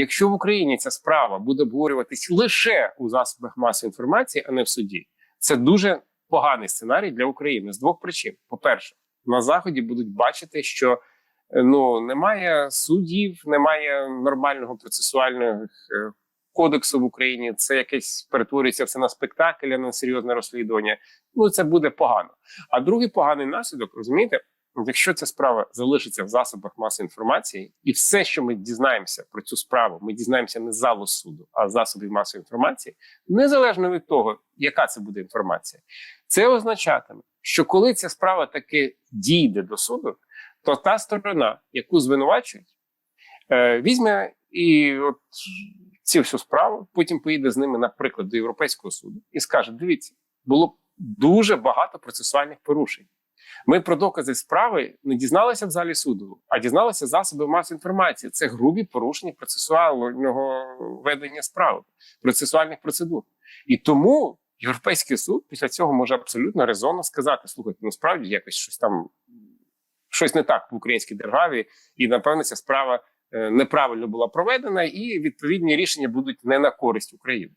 Якщо в Україні ця справа буде обговорюватись лише у засобах масової інформації, а не в суді, це дуже поганий сценарій для України з двох причин: по-перше, на заході будуть бачити, що е, ну немає суддів, немає нормального процесуального е, кодексу в Україні. Це якесь перетворюється все на спектакль, а не на серйозне розслідування. Ну це буде погано. А другий поганий наслідок, розумієте, якщо ця справа залишиться в засобах масової інформації, і все, що ми дізнаємося про цю справу, ми дізнаємося не залу суду, а засобів масової інформації, незалежно від того, яка це буде інформація, це означатиме, що коли ця справа таки дійде до суду, то та сторона, яку звинувачують, е, візьме і от цю всю справу, потім поїде з ними, наприклад, до Європейського суду і скаже: дивіться, було дуже багато процесуальних порушень. Ми про докази справи не дізналися в залі суду, а дізналися з засобів масової інформації. Це грубі порушення процесуального ведення справи, процесуальних процедур. І тому Європейський суд після цього може абсолютно резонно сказати: слухайте, ну справді якось щось там щось не так в українській державі, і напевно ця справа е, неправильно була проведена, і відповідні рішення будуть не на користь України.